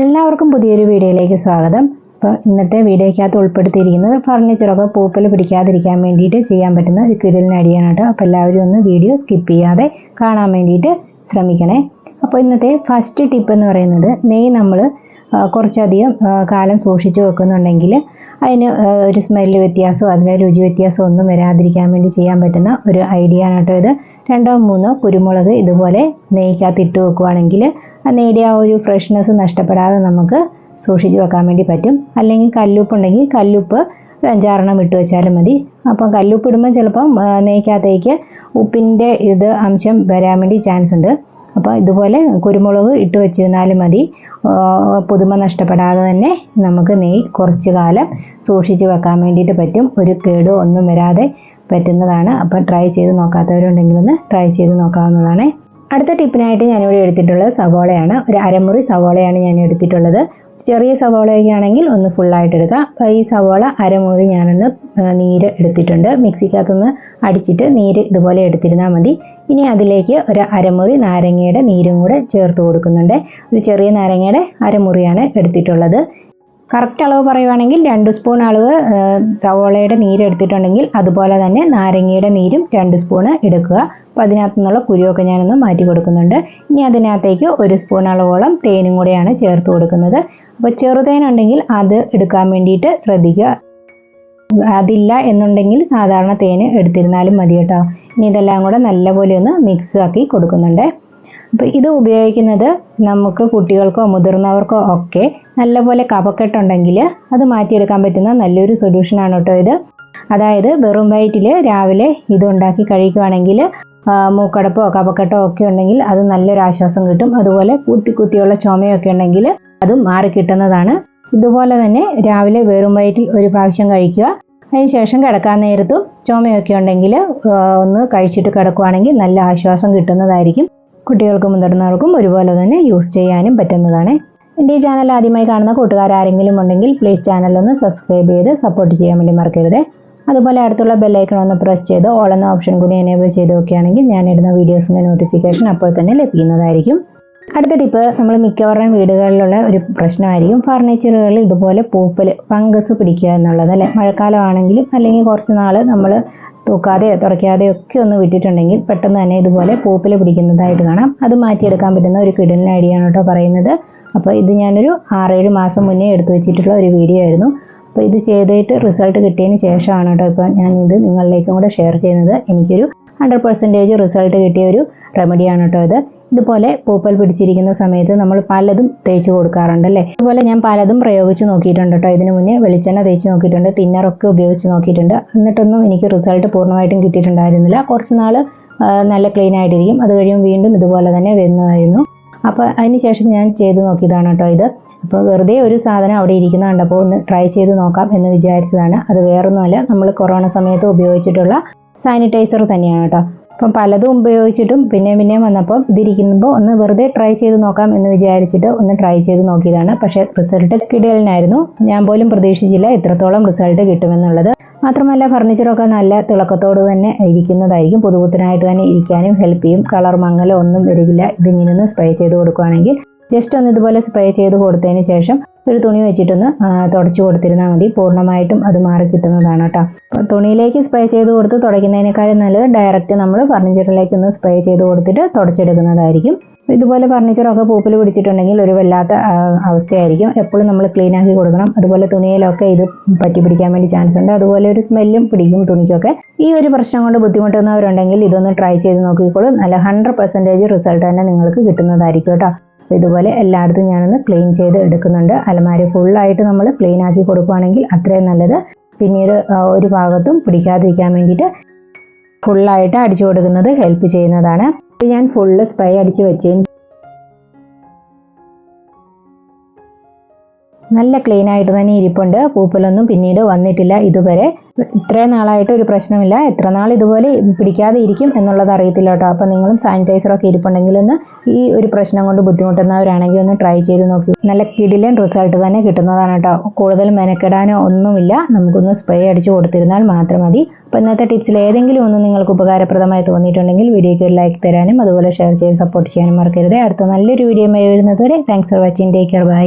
എല്ലാവർക്കും പുതിയൊരു വീഡിയോയിലേക്ക് സ്വാഗതം. അപ്പോൾ ഇന്നത്തെ വീഡിയോയ്ക്കകത്ത് ഉൾപ്പെടുത്തിയിരിക്കുന്നത് ഫർണിച്ചറൊക്കെ പൂപ്പൽ പിടിക്കാതിരിക്കാൻ വേണ്ടിയിട്ട് ചെയ്യാൻ പറ്റുന്ന ഒരു കിടലിന് അടിയാണ് കേട്ടോ അപ്പോൾ എല്ലാവരും ഒന്ന് വീഡിയോ സ്കിപ്പ് ചെയ്യാതെ കാണാൻ വേണ്ടിയിട്ട് ശ്രമിക്കണേ. അപ്പോൾ ഇന്നത്തെ ഫസ്റ്റ് ടിപ്പ് എന്ന് പറയുന്നത് നെയ്യ് നമ്മൾ കുറച്ചധികം കാലം സൂക്ഷിച്ചു വെക്കുന്നുണ്ടെങ്കിൽ അതിന് ഒരു സ്മെല്ല് വ്യത്യാസമോ അതിന്റെ രുചി വ്യത്യാസമോ ഒന്നും വരാതിരിക്കാൻ വേണ്ടി ചെയ്യാൻ പറ്റുന്ന ഒരു ഐഡിയ ആണ് കേട്ടോ ഇത്. രണ്ടോ മൂന്നോ കുരുമുളക് ഇതുപോലെ നെയ്ക്കകത്ത് ഇട്ട് വെക്കുവാണെങ്കിൽ ആ നെയ്യുടെ ആ ഒരു ഫ്രഷ്നെസ് നഷ്ടപ്പെടാതെ നമുക്ക് സൂക്ഷിച്ച് വെക്കാൻ വേണ്ടി പറ്റും. അല്ലെങ്കിൽ കല്ലുപ്പ് ഉണ്ടെങ്കിൽ കല്ലുപ്പ് അഞ്ചാറെണ്ണം ഇട്ട് വെച്ചാലും മതി. അപ്പം കല്ലുപ്പ് ഇടുമ്പോൾ ചിലപ്പം നെയ്ക്കകത്തേക്ക് ഉപ്പിന്റെ ഇത് അംശം വരാൻ വേണ്ടി ചാൻസ് ഉണ്ട്. അപ്പോൾ ഇതുപോലെ കുരുമുളക് ഇട്ട് വെച്ചിരുന്നാലും മതി. പുതുമ നഷ്ടപ്പെടാതെ തന്നെ നമുക്ക് നെയ്യ് കുറച്ച് കാലം സൂക്ഷിച്ച് വെക്കാൻ വേണ്ടിയിട്ട് പറ്റും. ഒരു കേടോ ഒന്നും വരാതെ പറ്റുന്നതാണ്. അപ്പോൾ ട്രൈ ചെയ്ത് നോക്കാത്തവരുണ്ടെങ്കിൽ ഒന്ന് ട്രൈ ചെയ്ത് നോക്കാവുന്നതാണ്. അടുത്ത ടിപ്പിനായിട്ട് ഞാനിവിടെ എടുത്തിട്ടുള്ളത് സവോളയാണ്. ഒരു അരമുറി സവോളയാണ് ഞാൻ എടുത്തിട്ടുള്ളത്. ചെറിയ സവോളയൊക്കെ ആണെങ്കിൽ ഒന്ന് ഫുള്ളായിട്ട് എടുക്കുക. അപ്പോൾ ഈ സവോള അരമൂടി ഞാനൊന്ന് നീര് എടുത്തിട്ടുണ്ട്. മിക്സിക്കകത്തൊന്ന് അടിച്ചിട്ട് നീര് ഇതുപോലെ എടുത്തിരുന്നാൽ മതി. ഇനി അതിലേക്ക് ഒരു അരമുറി നാരങ്ങയുടെ നീരും കൂടെ ചേർത്ത് കൊടുക്കുന്നുണ്ട്. ഒരു ചെറിയ നാരങ്ങയുടെ അരമുറിയാണ് എടുത്തിട്ടുള്ളത്. കറക്റ്റ് അളവ് പറയുവാണെങ്കിൽ രണ്ട് സ്പൂൺ അളവ് സവോളയുടെ നീര് എടുത്തിട്ടുണ്ടെങ്കിൽ അതുപോലെ തന്നെ നാരങ്ങയുടെ നീരും രണ്ട് സ്പൂണ് എടുക്കുക. അപ്പോൾ അതിനകത്തു നിന്നുള്ള കുരുവൊക്കെ ഞാനൊന്ന് മാറ്റി കൊടുക്കുന്നുണ്ട്. ഇനി അതിനകത്തേക്ക് ഒരു സ്പൂൺ അളവോളം തേനും കൂടെയാണ് ചേർത്ത് കൊടുക്കുന്നത്. അപ്പോൾ ചെറുതേനുണ്ടെങ്കിൽ അത് എടുക്കാൻ വേണ്ടിയിട്ട് ശ്രദ്ധിക്കുക. അതില്ല എന്നുണ്ടെങ്കിൽ സാധാരണ തേന് എടുത്തിരുന്നാലും മതി കേട്ടോ. ഇനി ഇതെല്ലാം കൂടെ നല്ലപോലെ ഒന്ന് മിക്സ് ആക്കി കൊടുക്കുന്നുണ്ട്. അപ്പോൾ ഇത് ഉപയോഗിക്കുന്നത് നമുക്ക് കുട്ടികൾക്കോ മുതിർന്നവർക്കോ ഒക്കെ നല്ലപോലെ കപക്കെട്ടുണ്ടെങ്കിൽ അത് മാറ്റിയെടുക്കാൻ പറ്റുന്ന നല്ലൊരു സൊല്യൂഷനാണ് കേട്ടോ ഇത്. അതായത് വെറും വയറ്റിൽ രാവിലെ ഇത് ഉണ്ടാക്കി കഴിക്കുകയാണെങ്കിൽ ആ, മൂക്കടപ്പോ കപക്കെട്ടോ ഒക്കെ ഉണ്ടെങ്കിൽ അത് നല്ലൊരു ആശ്വാസം കിട്ടും. അതുപോലെ കുത്തി കുത്തിയുള്ള ചുമയൊക്കെ ഉണ്ടെങ്കിൽ അതും മാറിക്കിട്ടുന്നതാണ് ഇതുപോലെ തന്നെ രാവിലെ വെറും വയറ്റിൽ ഒരു പ്രാവശ്യം കഴിക്കുക. അതിനുശേഷം കിടക്കാൻ നേരത്തും ചുമയൊക്കെ ഉണ്ടെങ്കിൽ ഒന്ന് കഴിച്ചിട്ട് കിടക്കുവാണെങ്കിൽ നല്ല ആശ്വാസം കിട്ടുന്നതായിരിക്കും. കുട്ടികൾക്കും മുതിർന്നവർക്കും ഒരുപോലെ തന്നെ യൂസ് ചെയ്യാനും പറ്റുന്നതാണ്. എന്റെ ഈ ചാനൽ ആദ്യമായി കാണുന്ന കൂട്ടുകാർ ആരെങ്കിലും ഉണ്ടെങ്കിൽ പ്ലീസ് ചാനൽ ഒന്ന് സബ്സ്ക്രൈബ് ചെയ്ത് സപ്പോർട്ട് ചെയ്യാൻ വേണ്ടി മറക്കരുത്. അതുപോലെ അടുത്തുള്ള ബെല്ലൈക്കൺ ഒന്ന് പ്രസ് ചെയ്ത് ഓൾ എന്ന ഓപ്ഷൻ കൂടി എനേബിൾ ചെയ്ത് വെക്കുകയാണെങ്കിൽ ഞാൻ ഇടുന്ന വീഡിയോസിന്റെ നോട്ടിഫിക്കേഷൻ അപ്പോൾ തന്നെ ലഭിക്കുന്നതായിരിക്കും. അടുത്ത ടിപ്പ് നമ്മൾ മിക്കവാറും വീടുകളിലുള്ള ഒരു പ്രശ്നമായിരിക്കും. ഫർണിച്ചറുകളിൽ ഇതുപോലെ പൂപ്പൽ ഫംഗസ് പിടിക്കുക എന്നുള്ളത് അല്ലേ? മഴക്കാലമാണെങ്കിലും അല്ലെങ്കിൽ കുറച്ച് നാൾ നമ്മൾ തൂക്കാതെയോ തുറയ്ക്കാതെയോ ഒക്കെ ഒന്ന് വിട്ടിട്ടുണ്ടെങ്കിൽ പെട്ടെന്ന് തന്നെ ഇതുപോലെ പൂപ്പൽ പിടിക്കുന്നതായിട്ട് കാണാം. അത് മാറ്റിയെടുക്കാൻ പറ്റുന്ന ഒരു കിടലിന് ഐഡിയാണ് കേട്ടോ പറയുന്നത്. അപ്പോൾ ഇത് ഞാനൊരു ആറേഴ് മാസം മുന്നേ എടുത്തു വെച്ചിട്ടുള്ള ഒരു വീഡിയോ ആയിരുന്നു. അപ്പോൾ ഇത് ചെയ്തിട്ട് റിസൾട്ട് കിട്ടിയതിന് ശേഷമാണ് കേട്ടോ ഇപ്പോൾ ഞാൻ ഇത് നിങ്ങളിലേക്കും കൂടെ ഷെയർ ചെയ്യുന്നത്. എനിക്കൊരു ഹൺഡ്രഡ് പെർസെന്റേജ് റിസൾട്ട് കിട്ടിയ ഒരു റെമഡിയാണ് കേട്ടോ ഇത്. ഇതുപോലെ പൂപ്പൽ പിടിച്ചിരിക്കുന്ന സമയത്ത് നമ്മൾ പലതും തേച്ച് കൊടുക്കാറുണ്ട് അല്ലേ ഇതുപോലെ ഞാൻ പലതും പ്രയോഗിച്ച് നോക്കിയിട്ടുണ്ട് കേട്ടോ. ഇതിനു മുന്നേ വെളിച്ചെണ്ണ തേച്ച് നോക്കിയിട്ടുണ്ട് തിന്നറൊക്കെ ഉപയോഗിച്ച് നോക്കിയിട്ടുണ്ട്. എന്നിട്ടൊന്നും എനിക്ക് റിസൾട്ട് പൂർണമായിട്ടും കിട്ടിയിട്ടുണ്ടായിരുന്നില്ല. കുറച്ച് നാൾ നല്ല ക്ലീൻ ആയിട്ടിരിക്കും. അത് കഴിയുമ്പോൾ വീണ്ടും ഇതുപോലെ തന്നെ വരുന്നതായിരുന്നു. അപ്പോൾ അതിന് ശേഷം ഞാൻ ചെയ്ത് നോക്കിയതാണ് കേട്ടോ ഇത്. അപ്പോൾ വെറുതെ ഒരു സാധനം അവിടെ ഇരിക്കുന്ന കണ്ടപ്പോൾ ഒന്ന് ട്രൈ ചെയ്ത് നോക്കാം എന്ന് വിചാരിച്ചതാണ്. അത് വേറൊന്നുമല്ല നമ്മൾ കൊറോണ സമയത്ത് ഉപയോഗിച്ചിട്ടുള്ള സാനിറ്റൈസർ തന്നെയാണ് കേട്ടോ. അപ്പം പലതും ഉപയോഗിച്ചിട്ടും പിന്നെയും പിന്നെയും വന്നപ്പോൾ ഇതിരിക്കുമ്പോൾ ഒന്ന് വെറുതെ ട്രൈ ചെയ്ത് നോക്കാം എന്ന് വിചാരിച്ചിട്ട് ഒന്ന് ട്രൈ ചെയ്ത് നോക്കിയതാണ്. പക്ഷേ റിസൾട്ട് കിടലിനായിരുന്നു. ഞാൻ പോലും പ്രതീക്ഷിച്ചില്ല ഇത്രത്തോളം റിസൾട്ട് കിട്ടുമെന്നുള്ളത്. മാത്രമല്ല ഫർണിച്ചറൊക്കെ നല്ല തിളക്കത്തോട് തന്നെ ഇരിക്കുന്നതായിരിക്കും. പുതുപുത്തനായിട്ട് തന്നെ ഇരിക്കാനും ഹെൽപ്പ് ചെയ്യും. കളർ മങ്ങലോ ഒന്നും വരില്ല ഇതിങ്ങനെ ഒന്ന് സ്പ്രേ ചെയ്ത് കൊടുക്കുകയാണെങ്കിൽ ജസ്റ്റ് ഒന്ന് ഇതുപോലെ സ്പ്രേ ചെയ്ത് കൊടുത്തതിന് ശേഷം ഒരു തുണി വെച്ചിട്ടൊന്ന് തുടച്ചു കൊടുത്തിരുന്നാൽ മതി. പൂർണമായിട്ടും അത് മാറി കിട്ടുന്നതാണ് കേട്ടോ തുണിയിലേക്ക് സ്പ്രേ ചെയ്ത് കൊടുത്ത് തുടയ്ക്കുന്നതിനേക്കാളും നല്ലത് ഡയറക്റ്റ് നമ്മൾ ഫർണിച്ചറിലേക്ക് ഒന്ന് സ്പ്രേ ചെയ്ത് കൊടുത്തിട്ട് തുടച്ചെടുക്കുന്നതായിരിക്കും. ഇതുപോലെ ഫർണിച്ചറൊക്കെ പൂപ്പിൽ പിടിച്ചിട്ടുണ്ടെങ്കിൽ ഒരു വല്ലാത്ത അവസ്ഥയായിരിക്കും. എപ്പോഴും നമ്മൾ ക്ലീൻ ആക്കി കൊടുക്കണം. അതുപോലെ തുണിയിലൊക്കെ ഇത് പറ്റി പിടിക്കാൻ വേണ്ടി ചാൻസ് ഉണ്ട്. അതുപോലെ ഒരു സ്മെല്ലും പിടിക്കും തുണിക്കൊക്കെ. ഈ ഒരു പ്രശ്നം കൊണ്ട് ബുദ്ധിമുട്ടുന്നവരുണ്ടെങ്കിൽ ഇതൊന്ന് ട്രൈ ചെയ്ത് നോക്കിക്കോളും. നല്ല ഹൺഡ്രഡ് പെർസെന്റേജ് റിസൾട്ട് തന്നെ നിങ്ങൾക്ക് കിട്ടുന്നതായിരിക്കും കേട്ടോ അപ്പോൾ ഇതുപോലെ എല്ലായിടത്തും ഞാനൊന്ന് ക്ലീൻ ചെയ്ത് എടുക്കുന്നുണ്ട്. അലമാരി ഫുള്ളായിട്ട് നമ്മൾ ക്ലീൻ ആക്കി കൊടുക്കുകയാണെങ്കിൽ അത്രയും നല്ലത്. പിന്നീട് ഒരു ഭാഗത്തും പിടിക്കാതിരിക്കാൻ വേണ്ടിയിട്ട് ഫുള്ളായിട്ട് അടിച്ചു കൊടുക്കുന്നത് ഹെൽപ്പ് ചെയ്യുന്നതാണ്. ഞാൻ ഫുള്ള് സ്പ്രേ അടിച്ച് വെച്ചതിന് നല്ല ക്ലീൻ ആയിട്ട് തന്നെ ഇരിപ്പുണ്ട്. പൂപ്പലൊന്നും പിന്നീട് വന്നിട്ടില്ല ഇതുവരെ. ഇത്രയും നാളായിട്ട് ഒരു പ്രശ്നമില്ല. എത്ര നാൾ ഇതുപോലെ പിടിക്കാതെ ഇരിക്കും എന്നുള്ളത് അറിയത്തില്ല കേട്ടോ. അപ്പോൾ നിങ്ങളും സാനിറ്റൈസറൊക്കെ ഇരിപ്പുണ്ടെങ്കിൽ ഒന്ന് ഈ ഒരു പ്രശ്നം കൊണ്ട് ബുദ്ധിമുട്ടുന്നവരാണെങ്കിൽ ഒന്ന് ട്രൈ ചെയ്ത് നോക്കി. നല്ല കിടിലൻ റിസൾട്ട് തന്നെ കിട്ടുന്നതാണ് കേട്ടോ. കൂടുതൽ മെനക്കെടാനോ ഒന്നുമില്ല. നമുക്കൊന്ന് സ്പ്രേ അടിച്ച് കൊടുത്തിരുന്നാൽ മാത്രം മതി. അപ്പോൾ ഇന്നത്തെ ടിപ്സിൽ ഏതെങ്കിലും ഒന്ന് നിങ്ങൾക്ക് ഉപകാരപ്രദമായി തോന്നിയിട്ടുണ്ടെങ്കിൽ വീഡിയോയ്ക്ക് ഒരു ലൈക്ക് തരാനും അതുപോലെ ഷെയർ ചെയ്ത് സപ്പോർട്ട് ചെയ്യാനും മറക്കരുത്. അടുത്ത നല്ലൊരു വീഡിയോ വരുന്നതുവരെ thanks for watching take care bye